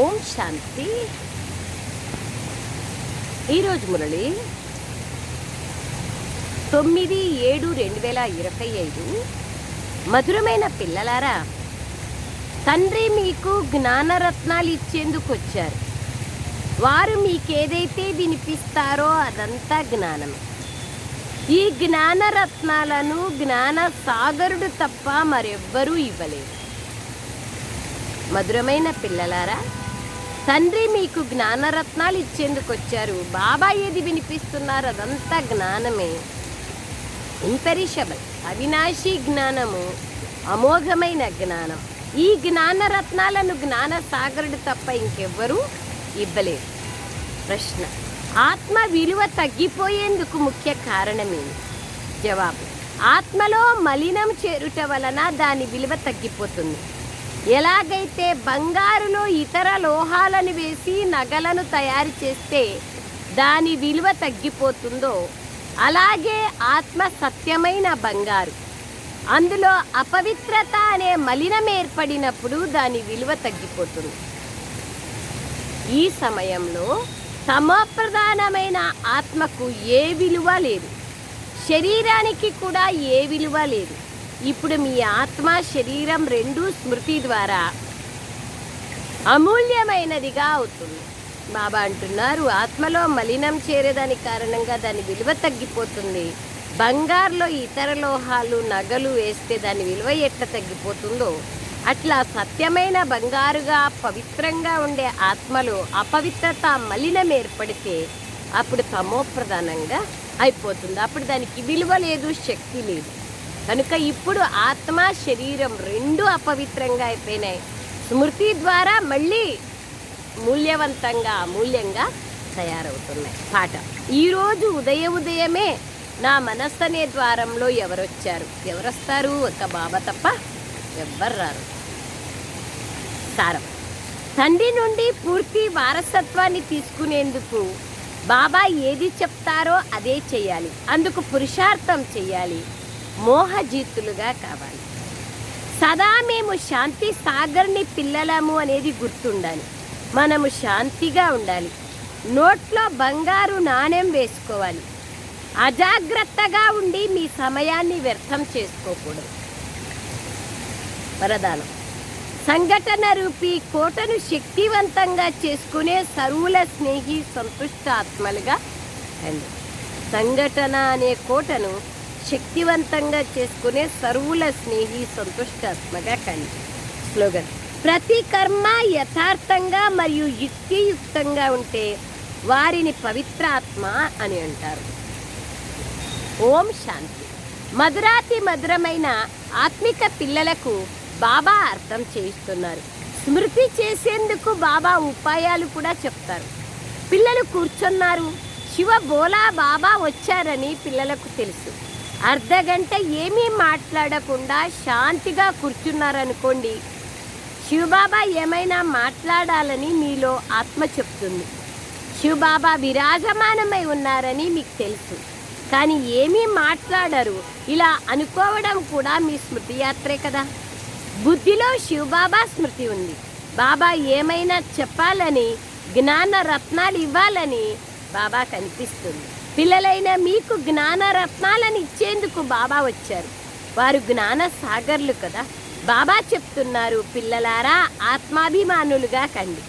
ఓం శాంతి. ఈరోజు మురళి తొమ్మిది ఏడు రెండు వేల ఇరవై ఐదు మధురమైన పిల్లలారా తండ్రి మీకు జ్ఞానరత్నాలు ఇచ్చేందుకు వచ్చారు. వారు మీకేదైతే వినిపిస్తారో అదంతా జ్ఞానమే ఈ జ్ఞానరత్నాలను జ్ఞాన సాగరుడు తప్ప మరెవ్వరూ ఇవ్వలేరు. మధురమైన పిల్లలారా తండ్రి మీకు జ్ఞానరత్నాలు ఇచ్చేందుకు వచ్చారు బాబా ఏది వినిపిస్తున్నారు అదంతా జ్ఞానమే. ఇంపెరిషబుల్ అవినాశి జ్ఞానము అమోఘమైన జ్ఞానం. ఈ జ్ఞానరత్నాలను జ్ఞాన సాగరుడు తప్ప ఇంకెవ్వరూ ఇవ్వలేరు. ప్రశ్న ఆత్మ విలువ తగ్గిపోయేందుకు ముఖ్య కారణమేమి? జవాబు ఆత్మలో మలినం చేరుట వలన దాని విలువ తగ్గిపోతుంది. ఎలాగైతే బంగారులో ఇతర లోహాలను వేసి నగలను తయారు చేస్తే దాని విలువ తగ్గిపోతుందో అలాగే ఆత్మ సత్యమైన బంగారు. అందులో అపవిత్రత అనే మలినం ఏర్పడినప్పుడు దాని విలువ తగ్గిపోతుంది. ఈ సమయంలో సమప్రధానమైన ఆత్మకు ఏ విలువ లేదు. శరీరానికి కూడా ఏ విలువ లేదు. ఇప్పుడు మీ ఆత్మ శరీరం రెండు స్మృతి ద్వారా అమూల్యమైనదిగా అవుతుంది. బాబా అంటున్నారు ఆత్మలో మలినం చేరేదాని కారణంగా దాని విలువ తగ్గిపోతుంది. బంగారులో ఇతర లోహాలు నగలు వేస్తే దాని విలువ ఎట్ట తగ్గిపోతుందో. అట్లా సత్యమైన బంగారుగా పవిత్రంగా ఉండే ఆత్మలో అపవిత్రత మలినం ఏర్పడితే అప్పుడు తమోప్రధానంగా అయిపోతుంది. అప్పుడు దానికి విలువ లేదు శక్తి లేదు. కనుక ఇప్పుడు ఆత్మ శరీరం రెండు అపవిత్రంగా అయిపోయినాయి. స్మృతి ద్వారా మళ్ళీ మూల్యవంతంగా అమూల్యంగా తయారవుతున్నాయి. పాట ఈరోజు ఉదయ ఉదయమే నా మనస్సు అనే ద్వారంలో ఎవరొచ్చారు? ఎవరొస్తారు? ఒక బాబా తప్ప ఎవ్వరు రారు. సారం. తండ్రి నుండి పూర్తి వారసత్వాన్ని తీసుకునేందుకు బాబా ఏది చెప్తారో అదే చేయాలి. అందుకు పురుషార్థం చేయాలి. మోహజీతులుగా కావాలి. సదా మేము శాంతి సాగర్ని పిల్లలము అనేది గుర్తుండాలి. మనము శాంతిగా ఉండాలి. నోట్లో బంగారు నాణెం వేసుకోవాలి. అజాగ్రత్తగా ఉండి మీ సమయాన్ని వ్యర్థం చేసుకోకూడదు. వరదానం. సంఘటన రూపీ కోటను శక్తివంతంగా చేసుకునే సరువుల స్నేహి సంతుష్ట ఆత్మలుగా అండి సంఘటన అనే కోటను శక్తివంతంగా చేసుకునే సర్వుల స్నేహి సంతుష్టాత్మగా కండి స్లోగన్. ప్రతి కర్మ యథార్థంగా మరియు యుక్తియుక్తంగా ఉంటే వారిని పవిత్రాత్మ అని అంటారు. ఓం శాంతి. మధురాతి మధురమైన ఆత్మిక పిల్లలకు బాబా అర్థం చేయిస్తున్నారు. స్మృతి చేసేందుకు బాబా ఉపాయాలు కూడా చెప్తారు. పిల్లలు కూర్చున్నారు. శివ బోలా బాబా వచ్చారని పిల్లలకు తెలుసు. అర్ధ గంట ఏమీ మాట్లాడకుండా శాంతిగా కూర్చున్నారనుకోండి. శివబాబా ఏమైనా మాట్లాడాలని మీలో ఆత్మ చెప్తుంది. శివబాబా విరాజమానమై ఉన్నారని మీకు తెలుసు. కానీ ఏమీ మాట్లాడరు. ఇలా అనుకోవడం కూడా మీ స్మృతి యాత్రే కదా. బుద్ధిలో శివబాబా స్మృతి ఉంది. బాబా ఏమైనా చెప్పాలని జ్ఞాన రత్నాలు ఇవ్వాలని బాబా కనిపిస్తుంది. పిల్లలైన మీకు జ్ఞాన రత్నాలను ఇచ్చేందుకు బాబా వచ్చారు. వారు జ్ఞాన సాగర్లు కదా. బాబా చెప్తున్నారు పిల్లలారా ఆత్మాభిమానులుగా కండి.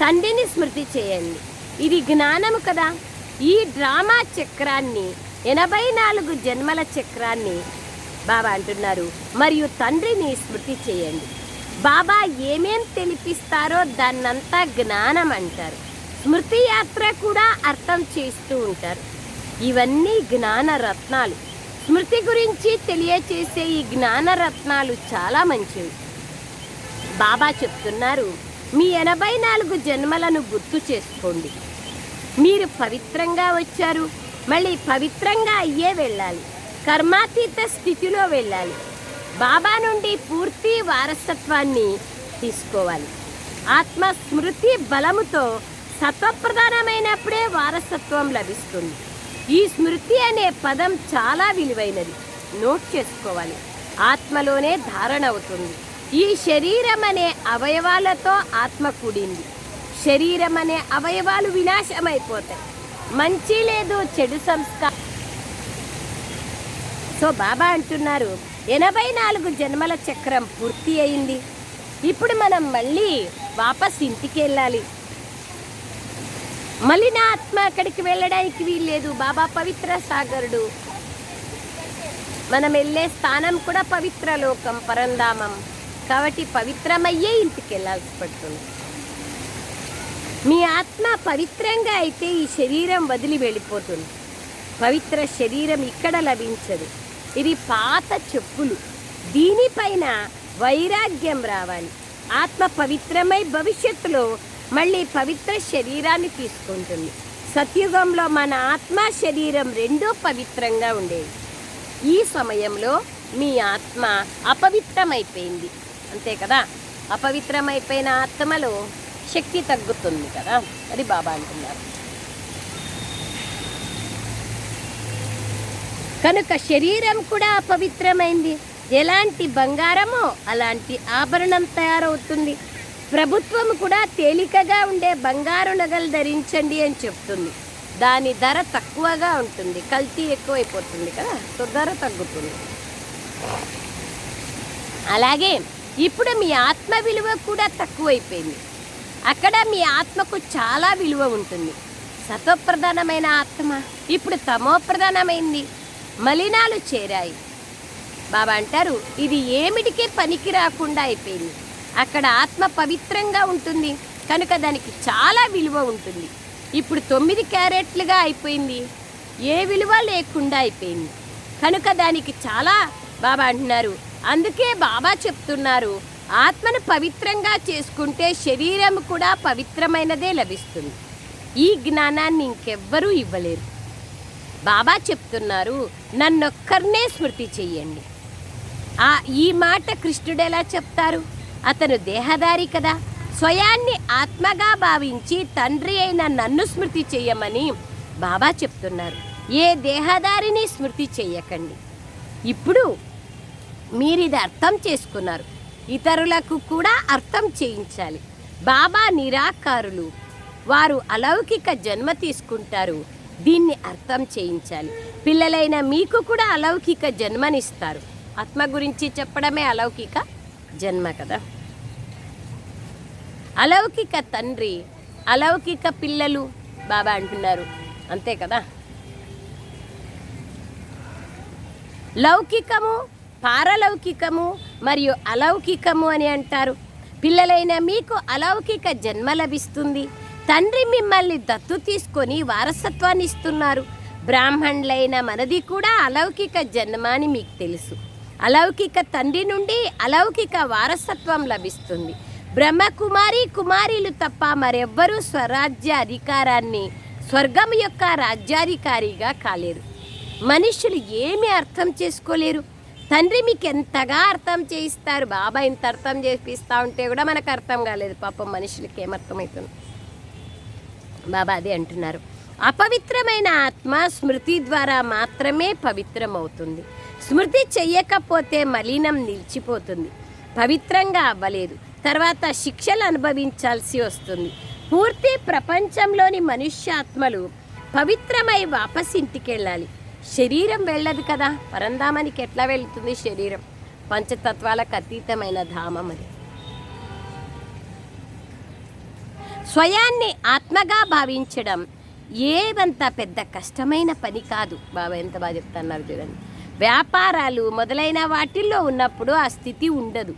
తండ్రిని స్మృతి చేయండి. ఇది జ్ఞానము కదా. ఈ డ్రామా చక్రాన్ని ఎనభై నాలుగు జన్మల చక్రాన్ని బాబా అంటున్నారు. మరియు తండ్రిని స్మృతి చేయండి. బాబా ఏమేం తెలిపిస్తారో దాన్నంతా జ్ఞానం అంటారు స్మృతి యాత్ర కూడా అర్థం చేస్తూ ఉంటారు. ఇవన్నీ జ్ఞాన రత్నాలు. స్మృతి గురించి తెలియచేసే ఈ జ్ఞాన రత్నాలు చాలా మంచివి. బాబా చెప్తున్నారు మీ ఎనభై నాలుగు జన్మలను గుర్తు చేసుకోండి. మీరు పవిత్రంగా వచ్చారు మళ్ళీ పవిత్రంగా అయ్యే వెళ్ళాలి కర్మాతీత స్థితిలో వెళ్ళాలి బాబా నుండి పూర్తి వారసత్వాన్ని తీసుకోవాలి. ఆత్మ స్మృతి బలముతో సత్వప్రధానమైనప్పుడే వారసత్వం లభిస్తుంది. ఈ స్మృతి అనే పదం చాలా విలువైనది. నోట్ చేసుకోవాలి. ఆత్మలోనే ధారణ అవుతుంది. ఈ శరీరం అనే అవయవాలతో ఆత్మ కూడింది. శరీరం అనే అవయవాలు వినాశమైపోతాయి. మంచి లేదు చెడు సంస్కారం. సో బాబా అంటున్నారు ఎనభై నాలుగు జన్మల చక్రం పూర్తి అయింది. ఇప్పుడు మనం మళ్ళీ వాపస్ ఇంటికి వెళ్ళాలి. మళ్ళీ నా ఆత్మ అక్కడికి వెళ్ళడానికి వీల్లేదు. బాబా పవిత్ర సాగరుడు. మనం వెళ్ళే స్థానం కూడా పవిత్ర లోకం పరంధామం. కాబట్టి పవిత్రమయ్యే ఇంటికి వెళ్ళాల్సి పడుతుంది. మీ ఆత్మ పవిత్రంగా అయితే ఈ శరీరం వదిలి వెళ్ళిపోతుంది. పవిత్ర శరీరం ఇక్కడ లభించదు. ఇది పాత చెప్పులు. దీనిపైన వైరాగ్యం రావాలి. ఆత్మ పవిత్రమై భవిష్యత్తులో మళ్ళీ పవిత్ర శరీరాన్ని తీసుకుంటుంది. సత్యుగంలో మన ఆత్మ శరీరం రెండూ పవిత్రంగా ఉండేవి. ఈ సమయంలో మీ ఆత్మ అపవిత్రమైపోయింది. అంతే కదా? అపవిత్రమైపోయిన ఆత్మలో శక్తి తగ్గుతుంది కదా? అది బాబా అంటున్నారు. కనుక శరీరం కూడా అపవిత్రమైంది. ఎలాంటి బంగారమో అలాంటి ఆభరణం తయారవుతుంది. ప్రభుత్వం కూడా తేలికగా ఉండే బంగారు నగలు ధరించండి అని చెప్తుంది. దాని ధర తక్కువగా ఉంటుంది. కల్తీ ఎక్కువైపోతుంది కదా? సో ధర తగ్గుతుంది. అలాగే ఇప్పుడు మీ ఆత్మ విలువ కూడా తక్కువైపోయింది. అక్కడ మీ ఆత్మకు చాలా విలువ ఉంటుంది. సతోప్రధానమైన ఆత్మ ఇప్పుడు తమోప్రధానమైంది మలినాలు చేరాయి. బాబా అంటారు ఇది ఏమిటికే పనికి రాకుండా అయిపోయింది. అక్కడ ఆత్మ పవిత్రంగా ఉంటుంది. కనుక దానికి చాలా విలువ ఉంటుంది. ఇప్పుడు తొమ్మిది క్యారెట్లుగా అయిపోయింది. ఏ విలువ లేకుండా అయిపోయింది. కనుక దానికి చాలా బాబా అంటున్నారు. అందుకే బాబా చెప్తున్నారు. ఆత్మను పవిత్రంగా చేసుకుంటే శరీరం కూడా పవిత్రమైనదే లభిస్తుంది. ఈ జ్ఞానాన్ని ఇంకెవ్వరూ ఇవ్వలేరు. బాబా చెప్తున్నారు నన్నొక్కరినే స్మృతి చెయ్యండి. ఆ ఈ మాట కృష్ణుడు ఎలా చెప్తారు? అతను దేహదారి కదా. స్వయాన్ని ఆత్మగా భావించి తండ్రి అయిన నన్ను స్మృతి చెయ్యమని బాబా చెప్తున్నారు. ఏ దేహదారిని స్మృతి చెయ్యకండి. ఇప్పుడు మీరు ఇది అర్థం చేసుకున్నారు. ఇతరులకు కూడా అర్థం చేయించాలి. బాబా నిరాకారులు. వారు అలౌకిక జన్మ తీసుకుంటారు. దీన్ని అర్థం చేయించాలి. పిల్లలైన మీకు కూడా అలౌకిక జన్మనిస్తారు. ఆత్మ గురించి చెప్పడమే అలౌకిక? జన్మ కదా. అలౌకిక తండ్రి అలౌకిక పిల్లలు బాబా అంటున్నారు. అంతే కదా. లౌకికము పారలౌకికము మరియు అలౌకికము అని అంటారు. పిల్లలైన మీకు అలౌకిక జన్మ లభిస్తుంది. తండ్రి మిమ్మల్ని దత్తు తీసుకొని వారసత్వాన్ని ఇస్తున్నారు. బ్రాహ్మణులైన మనది కూడా అలౌకిక జన్మ అని మీకు తెలుసు. అలౌకిక తండ్రి నుండి అలౌకిక వారసత్వం లభిస్తుంది. బ్రహ్మకుమారి కుమారీలు తప్ప మరెవ్వరూ స్వరాజ్య అధికారాన్ని స్వర్గం యొక్క రాజ్యాధికారిగా కాలేరు. మనుషులు ఏమి అర్థం చేసుకోలేరు. తండ్రి మీకు ఎంతగా అర్థం చేయిస్తారు బాబా ఇంత అర్థం చేపిస్తా ఉంటే కూడా మనకు అర్థం కాలేదు. పాపం మనుషులకి ఏమర్థమవుతుంది? బాబా అదే అంటున్నారు. అపవిత్రమైన ఆత్మ స్మృతి ద్వారా మాత్రమే పవిత్రమవుతుంది. స్మృతి చెయ్యకపోతే మలినం నిలిచిపోతుంది. పవిత్రంగా అవ్వలేదు. తర్వాత శిక్షలు అనుభవించాల్సి వస్తుంది. పూర్తి ప్రపంచంలోని మనుష్యాత్మలు పవిత్రమై వాపస్ ఇంటికి వెళ్ళాలి శరీరం వెళ్ళదు కదా. పరంధామానికి ఎట్లా వెళుతుంది శరీరం? పంచతత్వాలకు అతీతమైన ధామం అది. స్వయాన్ని ఆత్మగా భావించడం ఏవంత పెద్ద కష్టమైన పని కాదు. బాబా ఎంత బాగా చెప్తున్నారు చూడండి. వ్యాపారాలు మొదలైన వాటిల్లో ఉన్నప్పుడు ఆ స్థితి ఉండదు.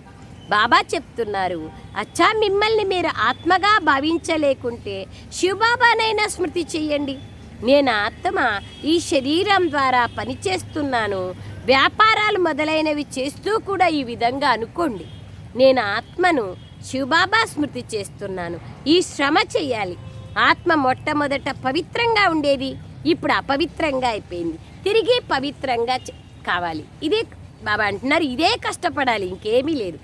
బాబా చెప్తున్నారు అచ్చా మిమ్మల్ని మీరు ఆత్మగా భావించలేకుంటే శివబాబానైనా స్మృతి చెయ్యండి నేను ఆత్మ ఈ శరీరం ద్వారా పనిచేస్తున్నాను. వ్యాపారాలు మొదలైనవి చేస్తూ కూడా ఈ విధంగా అనుకోండి. నేను ఆత్మను శివబాబా స్మృతి చేస్తున్నాను. ఈ శ్రమ చెయ్యాలి ఆత్మ మొట్టమొదట పవిత్రంగా ఉండేది. ఇప్పుడు అపవిత్రంగా అయిపోయింది. తిరిగి పవిత్రంగా కావాలి. ఇదే బాబా అంటున్నారు ఇదే కష్టపడాలి ఇంకేమీ లేదు.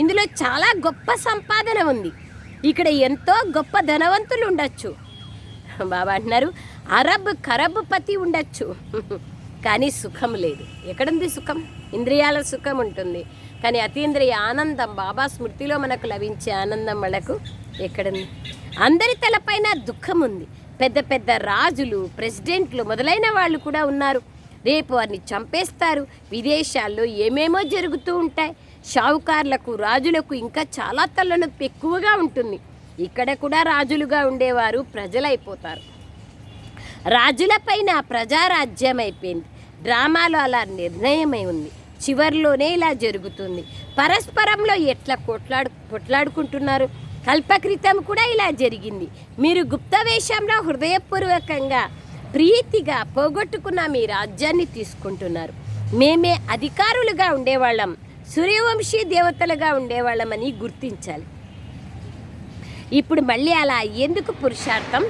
ఇందులో చాలా గొప్ప సంపాదన ఉంది. ఇక్కడ ఎంతో గొప్ప ధనవంతులు ఉండొచ్చు. బాబా అంటున్నారు అరబ్ ఖరబ్ పతి ఉండొచ్చు. కానీ సుఖం లేదు. ఎక్కడుంది సుఖం? ఇంద్రియాల సుఖం ఉంటుంది. కానీ అతీంద్రియ ఆనందం బాబా స్మృతిలో మనకు లభించే ఆనందం మనకు ఎక్కడుంది? అందరి తలపైన దుఃఖం ఉంది. పెద్ద పెద్ద రాజులు ప్రెసిడెంట్లు మొదలైన వాళ్ళు కూడా ఉన్నారు. రేపు వారిని చంపేస్తారు. విదేశాల్లో ఏమేమో జరుగుతూ ఉంటాయి. షావుకార్లకు రాజులకు ఇంకా చాలా తలనొప్పి ఎక్కువగా ఉంటుంది. ఇక్కడ కూడా రాజులుగా ఉండేవారు ప్రజలైపోతారు. రాజులపైన ప్రజారాజ్యం అయిపోయింది. డ్రామాలో అలా నిర్ణయమై ఉంది. చివర్లోనే ఇలా జరుగుతుంది. పరస్పరంలో ఎట్లా కొట్లాడు కొట్లాడుకుంటున్నారు? కల్పకృతం కూడా ఇలా జరిగింది. మీరు గుప్త వేషంలో హృదయపూర్వకంగా ప్రీతిగా పోగొట్టుకున్న మీ రాజ్యాన్ని తీసుకుంటున్నారు. మేమే అధికారులుగా ఉండేవాళ్ళం సూర్యవంశీ దేవతలుగా ఉండేవాళ్ళమని గుర్తించాలి. ఇప్పుడు మళ్ళీ అలా ఎందుకు పురుషార్థం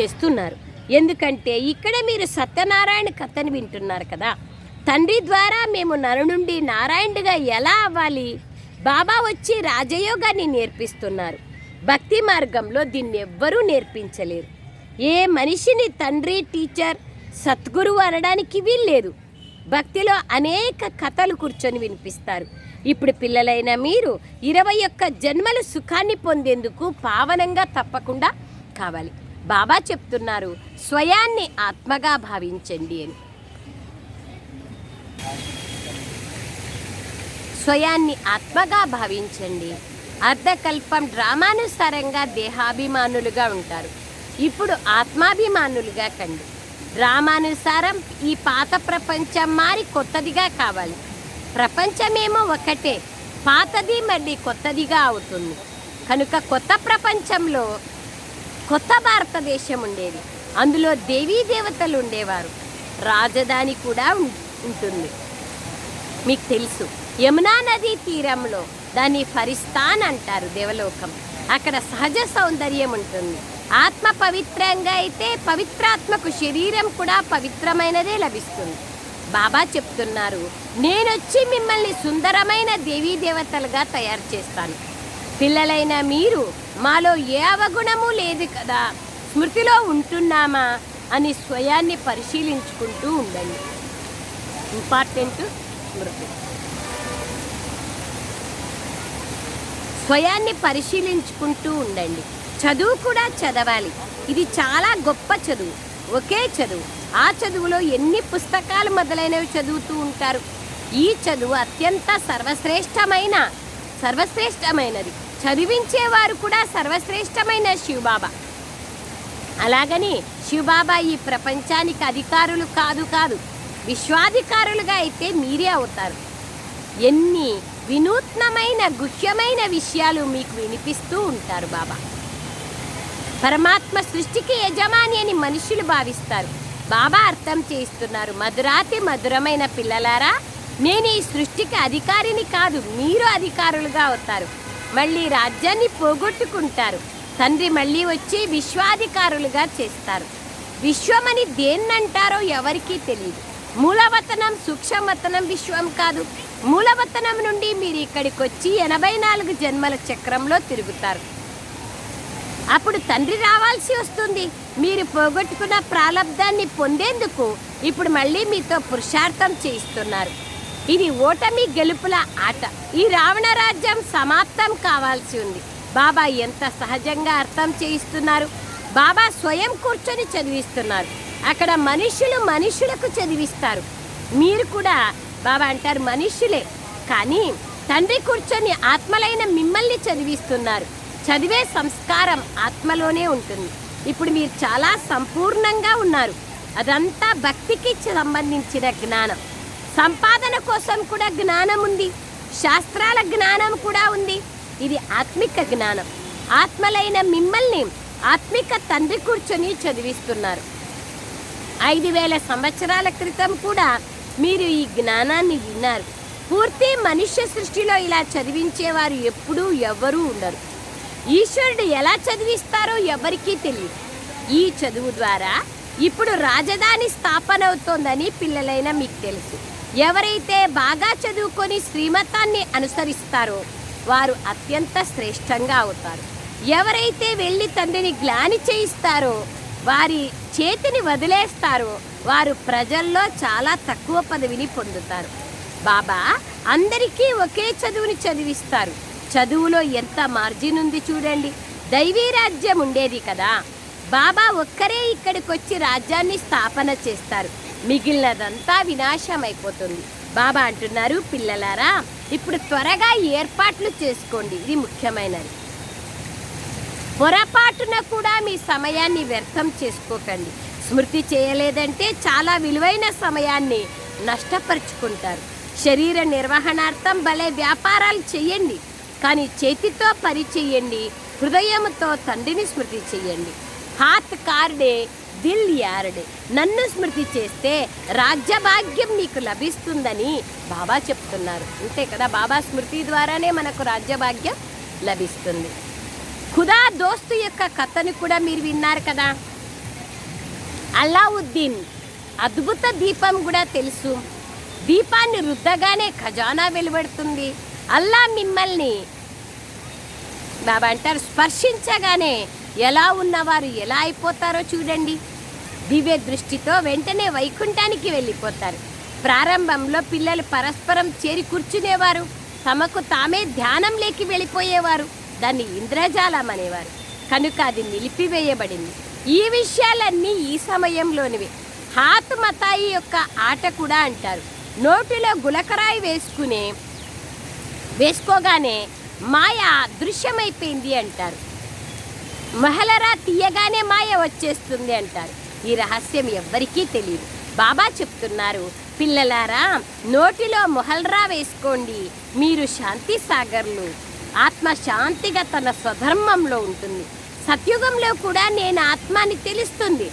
చేస్తున్నారు? ఎందుకంటే ఇక్కడ మీరు సత్యనారాయణ కథని వింటున్నారు కదా. తండ్రి ద్వారా మేము నర నుండి నారాయణుడిగా ఎలా అవ్వాలి? బాబా వచ్చి రాజయోగాన్ని నేర్పిస్తున్నారు. భక్తి మార్గంలో దీన్ని ఎవ్వరూ నేర్పించలేరు. ఏ మనిషిని తండ్రి టీచర్ సద్గురువు అనడానికి వీల్లేదు. భక్తిలో అనేక కథలు కూర్చొని వినిపిస్తారు. ఇప్పుడు పిల్లలైన మీరు ఇరవై ఒక్క జన్మల సుఖాన్ని పొందేందుకు పావనంగా తప్పకుండా కావాలి. బాబా చెప్తున్నారు స్వయాన్ని ఆత్మగా భావించండి అని. స్వయాన్ని ఆత్మగా భావించండి అర్ధకల్పం డ్రామానుసారంగా దేహాభిమానులుగా ఉంటారు. ఇప్పుడు ఆత్మాభిమానులుగా కండి. డ్రామానుసారం ఈ పాత ప్రపంచం మారి కొత్తదిగా కావాలి. ప్రపంచమేమో ఒకటే పాతది మళ్ళీ కొత్తదిగా అవుతుంది. కనుక కొత్త ప్రపంచంలో కొత్త భారతదేశం ఉండేది. అందులో దేవీ దేవతలు ఉండేవారు. రాజధాని కూడా ఉంటుంది. మీకు తెలుసు యమునా నదీ తీరంలో దాన్ని ఫరిస్తాన్ అంటారు దేవలోకం. అక్కడ సహజ సౌందర్యం ఉంటుంది. ఆత్మ పవిత్రంగా అయితే పవిత్రాత్మకు శరీరం కూడా పవిత్రమైనదే లభిస్తుంది. బాబా చెప్తున్నారు నేనొచ్చి మిమ్మల్ని సుందరమైన దేవీ దేవతలుగా తయారు చేస్తాను. పిల్లలైన మీరు మాలో ఏ అవగుణము లేదు కదా స్మృతిలో ఉంటున్నామా అని స్వయాన్ని పరిశీలించుకుంటూ ఉండండి. ఇంపార్టెంట్ స్మృతి. స్వయాన్ని పరిశీలించుకుంటూ ఉండండి. చదువు కూడా చదవాలి. ఇది చాలా గొప్ప చదువు. ఒకే చదువు. ఆ చదువులో ఎన్ని పుస్తకాలు మొదలైనవి చదువుతూ ఉంటారు? ఈ చదువు అత్యంత సర్వశ్రేష్టమైన సర్వశ్రేష్టమైనది. చదివించేవారు కూడా సర్వశ్రేష్టమైన శివబాబా. అలాగని శివబాబా ఈ ప్రపంచానికి అధికారులు కాదు కాదు విశ్వాధికారులుగా అయితే మీరే అవుతారు. ఎన్ని వినూత్నమైన గుహ్యమైన విషయాలు మీకు వినిపిస్తూ ఉంటారు బాబా. పరమాత్మ సృష్టికి యజమాని అని మనుషులు భావిస్తారు. బాబా అర్థం చేయిస్తున్నారు మధురాతి మధురమైన పిల్లలారా నేను ఈ సృష్టికి అధికారిని కాదు మీరు అధికారులుగా అవుతారు. మళ్ళీ రాజ్యాన్ని పోగొట్టుకుంటారు. తండ్రి మళ్ళీ వచ్చి విశ్వాధికారులుగా చేస్తారు. విశ్వమని దేన్నంటారో ఎవరికీ తెలియదు మూలవతనం సూక్ష్మవతనం విశ్వం కాదు. మూలవతనం నుండి మీరు ఇక్కడికి వచ్చి ఎనభై నాలుగు జన్మల చక్రంలో తిరుగుతారు. అప్పుడు తండ్రి రావాల్సి వస్తుంది. మీరు పోగొట్టుకున్న ప్రారంధాన్ని పొందేందుకు ఇప్పుడు మళ్ళీ మీతో పురుషార్థం చేయిస్తున్నారు. ఇది ఓటమి గెలుపుల ఆట. ఈ రావణ రాజ్యం సమాప్తం కావాల్సి ఉంది. బాబా ఎంత సహజంగా అర్థం చేయిస్తున్నారు. బాబా స్వయం కూర్చొని చదివిస్తున్నారు. అక్కడ మనుషులు మనుషులకు చదివిస్తారు. మీరు కూడా బాబా అంటారు మనుషులే. కానీ తండ్రి కూర్చొని ఆత్మలైన మిమ్మల్ని చదివిస్తున్నారు. చదివే సంస్కారం ఆత్మలోనే ఉంటుంది. ఇప్పుడు మీరు చాలా సంపూర్ణంగా ఉన్నారు. అదంతా భక్తికి సంబంధించిన జ్ఞానం. సంపాదన కోసం కూడా జ్ఞానం ఉంది. శాస్త్రాల జ్ఞానం కూడా ఉంది. ఇది ఆత్మిక జ్ఞానం. ఆత్మలైన మిమ్మల్ని ఆత్మిక తండ్రి కూర్చొని చదివిస్తున్నారు. ఐదు వేల సంవత్సరాల క్రితం కూడా మీరు ఈ జ్ఞానాన్ని విన్నారు. పూర్తి మనుష్య సృష్టిలో ఇలా చదివించేవారు ఎప్పుడూ ఎవ్వరూ ఉండరు. ఈశ్వరుడు ఎలా చదివిస్తారో ఎవరికీ తెలియదు. ఈ చదువు ద్వారా ఇప్పుడు రాజధాని స్థాపన అవుతోందని పిల్లలైన మీకు తెలుసు. ఎవరైతే బాగా చదువుకొని శ్రీమతాన్ని అనుసరిస్తారో వారు అత్యంత శ్రేష్టంగా అవుతారు. ఎవరైతే వెళ్ళి తండ్రిని గ్లాని చేయిస్తారో వారి చేతిని వదిలేస్తారో వారు ప్రజల్లో చాలా తక్కువ పదవిని పొందుతారు. బాబా అందరికీ ఒకే చదువుని చదివిస్తారు. చదువులో ఎంత మార్జిన్ ఉంది చూడండి. దైవీ రాజ్యం ఉండేది కదా. బాబా ఒక్కరే ఇక్కడికొచ్చి రాజ్యాన్ని స్థాపన చేస్తారు. మిగిలినదంతా వినాశం అయిపోతుంది బాబా అంటున్నారు పిల్లలారా ఇప్పుడు త్వరగా ఏర్పాట్లు చేసుకోండి. ఇది ముఖ్యమైనది. పొరపాటున కూడా మీ సమయాన్ని వ్యర్థం చేసుకోకండి. స్మృతి చేయలేదంటే చాలా విలువైన సమయాన్ని నష్టపరుచుకుంటారు. శరీర నిర్వహణార్థం భలే వ్యాపారాలు చేయండి కానీ చేతితో పని చేయండి హృదయంతో తండ్రిని స్మృతి చేయండి. హాత్ కార్డే దిల్ యారడే. నన్ను స్మృతి చేస్తే రాజ్యభాగ్యం మీకు లభిస్తుందని బాబా చెప్తున్నారు. అంతే కదా? బాబా స్మృతి ద్వారానే మనకు రాజ్యభాగ్యం లభిస్తుంది. ఖుదా దోస్తు యొక్క కథను కూడా మీరు విన్నారు కదా? అల్లావుద్దీన్ అద్భుత దీపం కూడా తెలుసు. దీపాన్ని రుద్దగానే ఖజానా వెలువడుతుంది. అల్లా మిమ్మల్ని బాబా అంటారు స్పర్శించగానే ఎలా ఉన్నవారు ఎలా అయిపోతారో చూడండి. దివ్య దృష్టితో వెంటనే వైకుంఠానికి వెళ్ళిపోతారు. ప్రారంభంలో పిల్లలు పరస్పరం చేరి కూర్చునేవారు. తమకు తామే ధ్యానం లేకి వెళ్ళిపోయేవారు. దాన్ని ఇంద్రజాలం అనేవారు. కనుక అది నిలిపివేయబడింది. ఈ విషయాలన్నీ ఈ సమయంలోనివే. హాత్ మతాయి యొక్క ఆట కూడా అంటారు. నోటిలో గులకరాయి వేసుకునే వేసుకోగానే మాయ దృశ్యమైపోయింది అంటారు. మహలరా తీయగానే మాయ వచ్చేస్తుంది అంటారు. ఈ రహస్యం ఎవ్వరికీ తెలియదు. బాబా చెప్తున్నారు పిల్లలారా నోటిలో మొహల్రా వేసుకోండి. మీరు శాంతి సాగర్లు ఆత్మ శాంతిగా తన స్వధర్మంలో ఉంటుంది. సత్యుగంలో కూడా నేను ఆత్మాని తెలుస్తుంది.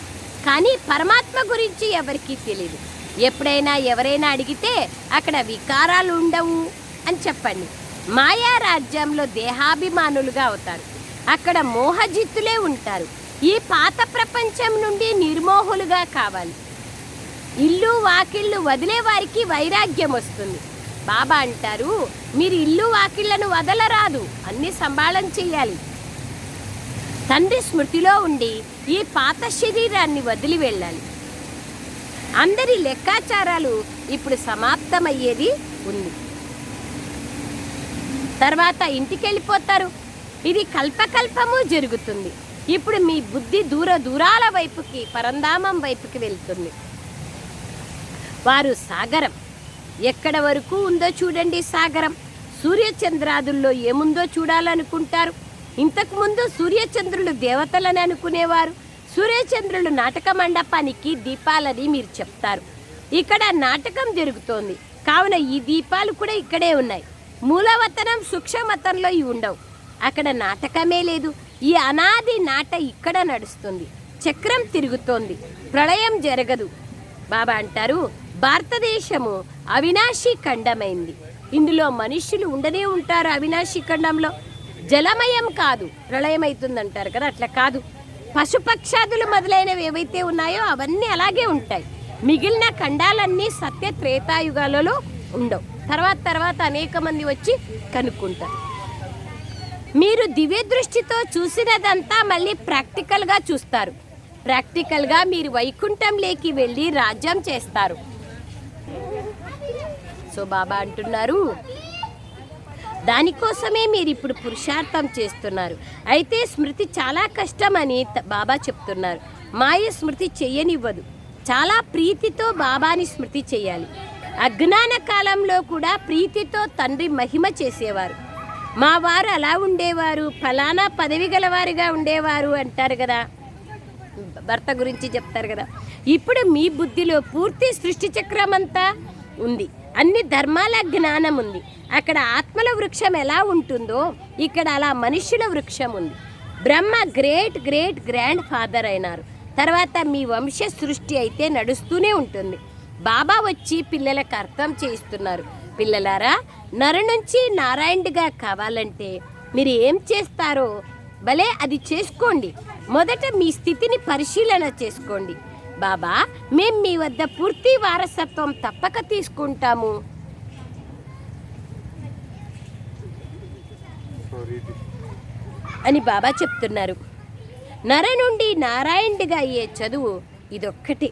కానీ పరమాత్మ గురించి ఎవరికీ తెలియదు ఎప్పుడైనా ఎవరైనా అడిగితే అక్కడ వికారాలు ఉండవు. అని చెప్పండి. మాయా రాజ్యంలో దేహాభిమానులుగా అవుతారు. అక్కడ మోహజిత్తులే ఉంటారు. ఈ పాత ప్రపంచం నుండి నిర్మోహులుగా కావాలి. ఇల్లు వాకిళ్ళు వదిలే వారికి వైరాగ్యం వస్తుంది. బాబా అంటారు మీరు ఇల్లు వాకిళ్ళను వదలరాదు అన్ని సంభాళం చెయ్యాలి తండ్రి స్మృతిలో ఉండి ఈ పాత శరీరాన్ని వదిలి వెళ్ళాలి. అందరి లెక్కాచారాలు ఇప్పుడు సమాప్తమయ్యేది ఉంది. తర్వాత ఇంటికి వెళ్ళిపోతారు ఇది కల్పకల్పము జరుగుతుంది. ఇప్పుడు మీ బుద్ధి దూర దూరాల వైపుకి పరంధామం వైపుకి వెళ్తుంది. వారు సాగరం. ఎక్కడ వరకు ఉందో చూడండి సాగరం. సూర్యచంద్రాదుల్లో ఏముందో చూడాలనుకుంటారు. ఇంతకుముందు సూర్యచంద్రులు దేవతలని అనుకునేవారు. సూర్యచంద్రులు నాటక మండపానికి దీపాలని మీరు చెప్తారు. ఇక్కడ నాటకం జరుగుతోంది. కావున ఈ దీపాలు కూడా ఇక్కడే ఉన్నాయి. మూలవతనం సూక్ష్మవతంలో ఇవి ఉండవు. అక్కడ నాటకమే లేదు. ఈ అనాది నాట ఇక్కడ నడుస్తుంది. చక్రం తిరుగుతోంది. ప్రళయం జరగదు. బాబా అంటారు భారతదేశము అవినాశి ఖండమైంది. ఇందులో మనుష్యులు ఉండనే ఉంటారు అవినాశి ఖండంలో. జలమయం కాదు ప్రళయం అవుతుందంటారు కదా అట్లా కాదు. పశుపక్షాదులు మొదలైనవి ఏవైతే ఉన్నాయో అవన్నీ అలాగే ఉంటాయి. మిగిలిన ఖండాలన్నీ సత్య త్రేతాయుగాలలో ఉండవు. తర్వాత తర్వాత అనేక మంది వచ్చి కనుక్కుంటారు. మీరు దివ్య దృష్టితో చూసినదంతా మళ్ళీ ప్రాక్టికల్గా చూస్తారు. ప్రాక్టికల్గా మీరు వైకుంఠంలోకి వెళ్ళి రాజ్యం చేస్తారు. సో బాబా అంటున్నారు దానికోసమే మీరు ఇప్పుడు పురుషార్థం చేస్తున్నారు. అయితే స్మృతి చాలా కష్టమని బాబా చెప్తున్నారు. మాయ స్మృతి చెయ్యనివ్వదు చాలా ప్రీతితో బాబాని స్మృతి చేయాలి. అజ్ఞాన కాలంలో కూడా ప్రీతితో తండ్రి మహిమ చేసేవారు. మా వారు అలా ఉండేవారు ఫలానా పదవి గలవారుగా ఉండేవారు అంటారు కదా. భర్త గురించి చెప్తారు కదా. ఇప్పుడు మీ బుద్ధిలో పూర్తి సృష్టి చక్రం అంతా ఉంది. అన్ని ధర్మాల జ్ఞానం ఉంది. అక్కడ ఆత్మల వృక్షం ఎలా ఉంటుందో ఇక్కడ అలా మనుష్యుల వృక్షం ఉంది. Brahma great great grandfather అయినారు. తర్వాత మీ వంశ సృష్టి అయితే నడుస్తూనే ఉంటుంది. బాబా వచ్చి పిల్లలకు అర్థం చేయిస్తున్నారు. పిల్లలారా నర నుంచి నారాయణుడిగా కావాలంటే మీరు ఏం చేస్తారో భలే అది చేసుకోండి. మొదట మీ స్థితిని పరిశీలన చేసుకోండి. బాబా మేం మీ వద్ద పూర్తి వారసత్వం తప్పక తీసుకుంటాము. అని బాబా చెప్తున్నారు. నర నుండి నారాయణుడిగా అయ్యే చదువు ఇదొక్కటి.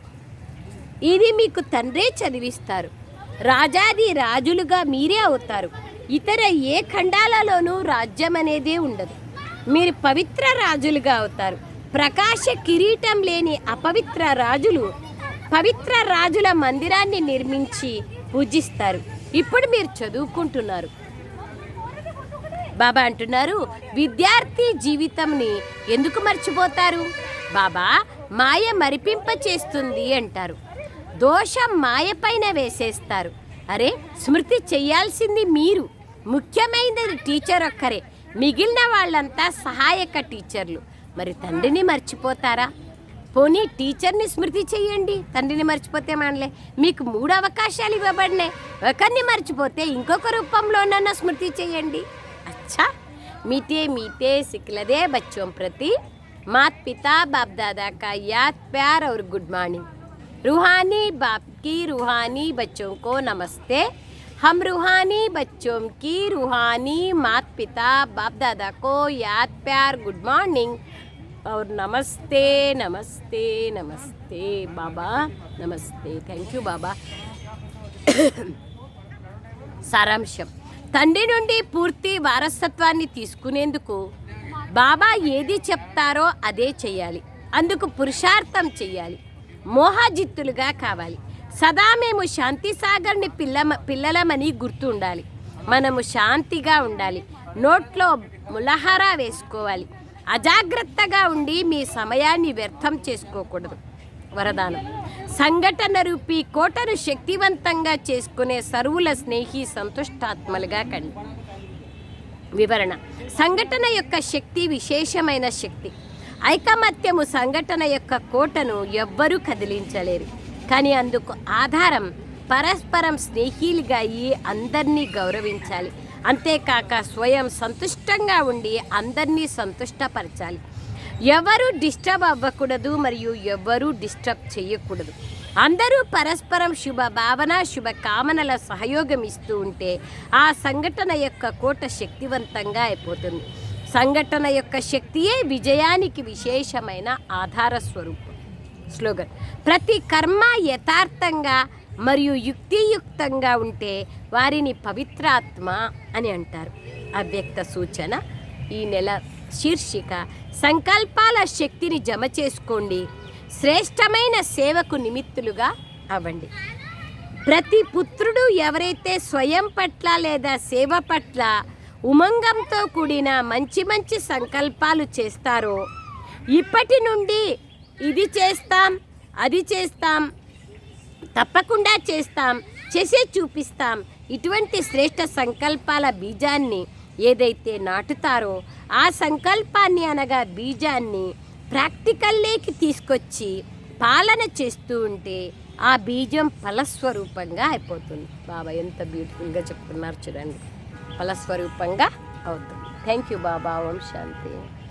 ఇది మీకు తండ్రే చదివిస్తారు. రాజాది రాజులుగా మీరే అవుతారు. ఇతర ఏ ఖండాలలోనూ రాజ్యం అనేది ఉండదు. మీరు పవిత్ర రాజులుగా అవుతారు. ప్రకాశ కిరీటం లేని అపవిత్ర రాజులు పవిత్ర రాజుల మందిరాన్ని నిర్మించి పూజిస్తారు. ఇప్పుడు మీరు చదువుకుంటున్నారు. బాబా అంటున్నారు విద్యార్థి జీవితంని ఎందుకు మర్చిపోతారు? బాబా మాయ మరిపింప చేస్తుంది అంటారు. దోషం మాయపైన వేసేస్తారు. అరే స్మృతి చేయాల్సింది మీరు. ముఖ్యమైనది టీచర్ ఒక్కరే. మిగిలిన వాళ్ళంతా సహాయక టీచర్లు. మరి తండ్రిని మర్చిపోతారా? పోనీ టీచర్ని స్మృతి చేయండి. తండ్రిని మర్చిపోతే మనలే. మీకు మూడు అవకాశాలు ఇవ్వబడినాయి. ఒకరిని మర్చిపోతే ఇంకొక రూపంలోనన్నా స్మృతి చేయండి. అచ్చా! మీతే మీతే సిక్లదే బచ్చోం ప్రతి. మాత్ పితా బాప్ దాదా కా ప్యార్ అవర్ గుడ్ మార్నింగ్. रूहानी बाप की रूहानी बच्चों को नमस्ते हम रूहानी बच्चों की रूहानी मात पिता बाप दादा को याद प्यार गुड मॉर्निंग और नमस्ते नमस्ते नमस्ते बाबा नमस्ते थैंक यू बाबा సారాంశం తండ్రి నుండి పూర్తి వారసత్వాన్ని తీసుకునేందుకు బాబా ఏది చెప్తారో అదే చేయాలి అందుకు పురుషార్థం చెయ్యాలి మోహజిత్తులుగా కావాలి. సదా మేము శాంతి సాగర్ని పిల్ల పిల్లలమని గుర్తుండాలి. మనము శాంతిగా ఉండాలి. నోట్లో ములహారా వేసుకోవాలి. అజాగ్రత్తగా ఉండి మీ సమయాన్ని వ్యర్థం చేసుకోకూడదు. వరదానం. సంఘటన రూపీ కోటను శక్తివంతంగా చేసుకునే సరువుల స్నేహి సంతుష్టాత్మలుగా కండి. వివరణ. సంఘటన యొక్క శక్తి విశేషమైన శక్తి. ఐకమత్యము సంఘటన యొక్క కోటను ఎవ్వరూ కదిలించలేరు. కానీ అందుకు ఆధారం పరస్పరం స్నేహిలుగా అయ్యి అందరినీ గౌరవించాలి. అంతేకాక స్వయం సంతుష్టంగా ఉండి అందరినీ సంతుష్టపరచాలి. ఎవరు డిస్టర్బ్ అవ్వకూడదు మరియు ఎవరు డిస్టర్బ్ చేయకూడదు. అందరూ పరస్పరం శుభ భావన శుభ కామనల సహయోగం ఇస్తూ ఉంటే ఆ సంఘటన యొక్క కోట శక్తివంతంగా అయిపోతుంది. సంఘటన యొక్క శక్తియే విజయానికి విశేషమైన ఆధార స్వరూపం. స్లోగన్. ప్రతి కర్మ యథార్థంగా మరియు యుక్తియుక్తంగా ఉంటే వారిని పవిత్రాత్మ అని అంటారు. అవ్యక్త సూచన ఈ నెల శీర్షిక సంకల్పాల శక్తిని జమ చేసుకోండి. శ్రేష్టమైన సేవకు నిమిత్తులుగా అవ్వండి. ప్రతి పుత్రుడు ఎవరైతే స్వయం పట్ల లేదా సేవ పట్ల ఉమంగంతో కూడిన మంచి మంచి సంకల్పాలు చేస్తారో. ఇప్పటి నుండి ఇది చేస్తాం అది చేస్తాం తప్పకుండా చేస్తాం చేసే చూపిస్తాం. ఇటువంటి శ్రేష్ట సంకల్పాల బీజాన్ని ఏదైతే నాటుతారో ఆ సంకల్పాన్ని అనగా బీజాన్ని ప్రాక్టికల్లోకి తీసుకొచ్చి పాలన చేస్తూ ఉంటే ఆ బీజం ఫలస్వరూపంగా అయిపోతుంది. బాబా ఎంత బ్యూటిఫుల్గా చెప్తున్నారు చూడండి. ఫలస్వరూపంగా అవుతుంది. Thank you Baba Om Shanti